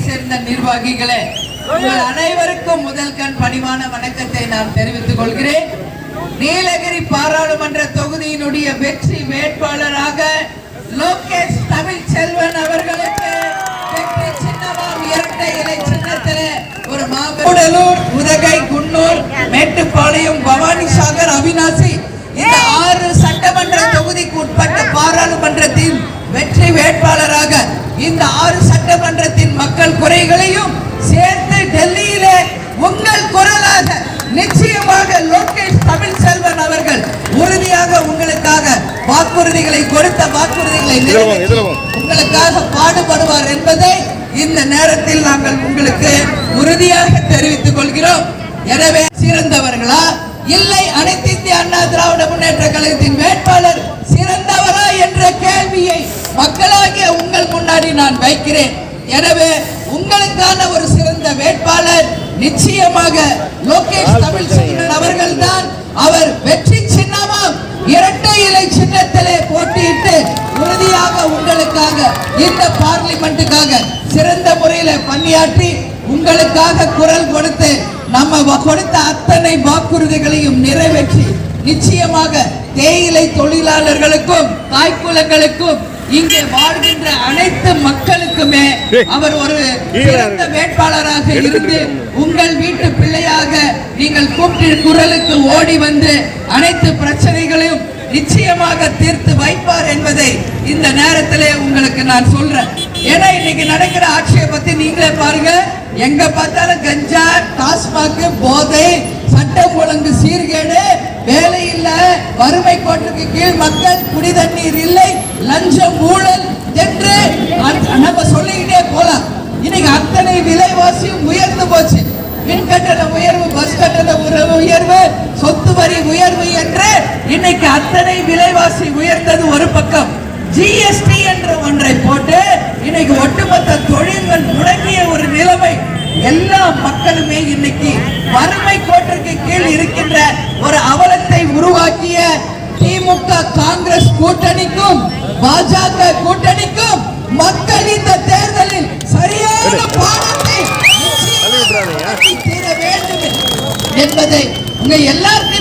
சேர்ந்த நிர்வாகிகளே உங்கள் அனைவருக்கும் முதல் கண் பணிவான வணக்கத்தை நான் தெரிவித்துக் கொள்கிறேன். நீலகிரி பாராளுமன்ற தொகுதியினுடைய வெற்றி வேட்பாளராக லோகேஷ் தமிழ் செல்வன் அவர் மாபெரும் உதகை குன்னூர் மேட்டுப்பாளையம் பவானி சாகர் அவினாசி இந்த ஆறு சட்டமன்ற தொகுதிக்கு உட்பட்ட பாராளுமன்றத்தின் வெற்றி வேட்பாளராக இந்த ஆறு சட்டமன்றத்தின் மக்கள் குறைகளையும் சேர்த்து டெல்லியிலே உங்கள் குரலாக நிச்சயமாக லோகேஷ் தமிழ் செல்வன் அவர்கள் உறுதியாக உங்களுக்காக வாக்குறுதிகளை கொடுத்த வாக்குறுதிகளை உங்களுக்காக பாடுபடுவார் என்பதை இந்த நேரத்தில் நாங்கள் உங்களுக்கு உறுதியாக தெரிவித்துக் கொள்கிறோம். எனவே சிறந்தவர்களா? இல்லை அனைத்து இந்திய அண்ணா திராவிட முன்னேற்ற கழகத்தின் வேட்பாளர் சிறந்தவரா என்ற கேள்வியை மக்களாகிய உங்கள் முன்னாடி நான் வைக்கிறேன். எனவே உங்களுக்கான ஒரு சிறந்த வேட்பாளர் நிச்சயமாக லோகேஷ் தமிழ் அவர்கள் தான் அவர் வெற்றி சின்னமாக இரட்டை இலை சின்னத்திலே போட்டியிட்டு உறுதியாக உங்களுக்காக இந்த பார்லிமெண்ட்டுக்காக சிறந்த முறையில பணியாற்றி உங்களுக்காக குரல் கொடுத்து நம்ம கொடுத்த அத்தனை வாக்குறுதிகளையும் நிறைவேற்றி நிச்சயமாக தேயிலை தொழிலாளர்களுக்கும் காய்குலங்களுக்கும் இங்கே வாழ்கின்ற அனைத்து மக்களுக்குமே அவர் ஒரு சிறந்த வேட்பாளராக இருந்து உங்கள் வீட்டு பிள்ளையாக நீங்கள் கூப்பிட்டு குரலுக்கு ஓடி வந்து அனைத்து பிரச்சனைகளையும் நிச்சயமாக தீர்த்து வைப்பார் என்பதை இந்த நேரத்திலே உங்களுக்கு நான் சொல்றேன். ஏன்னா இன்னைக்கு நடக்கிற ஆட்சியை பத்தி நீங்களே பாருங்க. எங்க பார்த்தாலும் கஞ்சா டாஸ்மாக் போதை சட்டம் ஒழுங்கு சீர்கேடு வேலை இல்ல வறுமை கோட்டுக்கு கீழ் மக்கள் குடி தண்ணீர் இல்லை லஞ்சம் ஊழல் என்று நம்ம சொல்லிக்கிட்டே போலாம். இன்னைக்கு அத்தனை விலைவாசியும் உயர்ந்து போச்சு. மின் கட்டண உயர்வு பஸ் கட்டண உயர்வு சொத்து வரி உயர்வு என்று இன்னைக்கு அத்தனை விலைவாசி உயர்ந்தது ஒரு பக்கம். ஜிஎஸ்டி என்ற ஒன்றை போட்டு இன்னைக்கு ஒட்டுமொத்த தொழில்கள் முடங்கிய ஒரு நிலைமை. எல்லா மக்களுமே இன்னைக்கு வறுமை கோட்டிற்கு கீழ் இருக்கின்ற ஒரு அவ கூட்டணிக்கும் பாஜக கூட்டணிக்கும் மக்கள் இந்த தேர்தலில் சரியான பாடத்தை தீர வேண்டும் என்பதை உங்க எல்லாருக்கும்